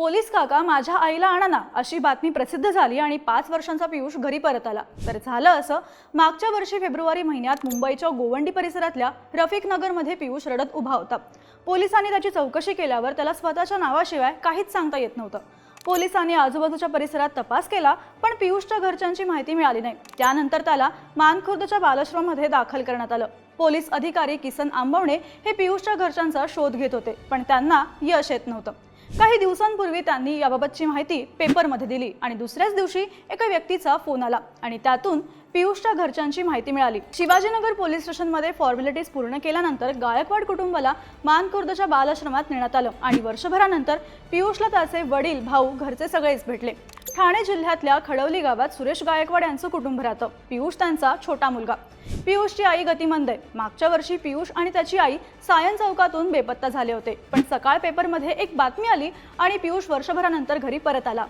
Police काका माझ्या आईला आणा ना अशी बातमी प्रसिद्ध झाली आणि पाच वर्षांचा पियुष घरी परत आला. तर झालं असं मागच्या वर्षी फेब्रुवारी महिन्यात मुंबईच्या गोवंडी परिसरातल्या रफिक नगरमध्ये पियुष रडत उभा होता. पोलिसांनी त्याची चौकशी केल्यावर त्याला स्वतःच्या नावाशिवाय काहीच सांगता येत नव्हतं. पोलिसांनी आजूबाजूच्या परिसरात तपास केला पण पियुषच्या घरच्यांची माहिती मिळाली नाही. त्यानंतर त्याला मानखुर्दच्या बालश्रममध्ये दाखल करण्यात आलं. पोलीस अधिकारी किसन आंबवणे हे पियुषच्या घरच्यांचा शोध घेत होते पण त्यांना यश येत नव्हतं. काही दिवसांपूर्वी त्यांनी याबाबतची माहिती पेपरमध्ये दिली आणि दुसऱ्याच दिवशी एका व्यक्तीचा फोन आला आणि त्यातून पियुषच्या घरच्यांची माहिती मिळाली. शिवाजीनगर पोलीस स्टेशनमध्ये फॉर्मॅलिटीज पूर्ण केल्यानंतर गायकवाड कुटुंबाला मानखुर्दच्या बालाश्रमात नेण्यात आलं आणि वर्षभरानंतर पियुषला त्याचे वडील भाऊ घरचे सगळेच भेटले. ठाणे जिल्ह्यातल्या खडवली गावात सुरेश गायकवाड यांचं कुटुंब राहतं. पियुष त्यांचा छोटा मुलगा. पियुषची आई गतिमंद आहे. मागच्या वर्षी पियुष आणि त्याची आई सायन चौकातून बेपत्ता झाले होते. पण सकाळ पेपरमध्ये एक बातमी आली आणि पियुष वर्षभरानंतर घरी परत आला.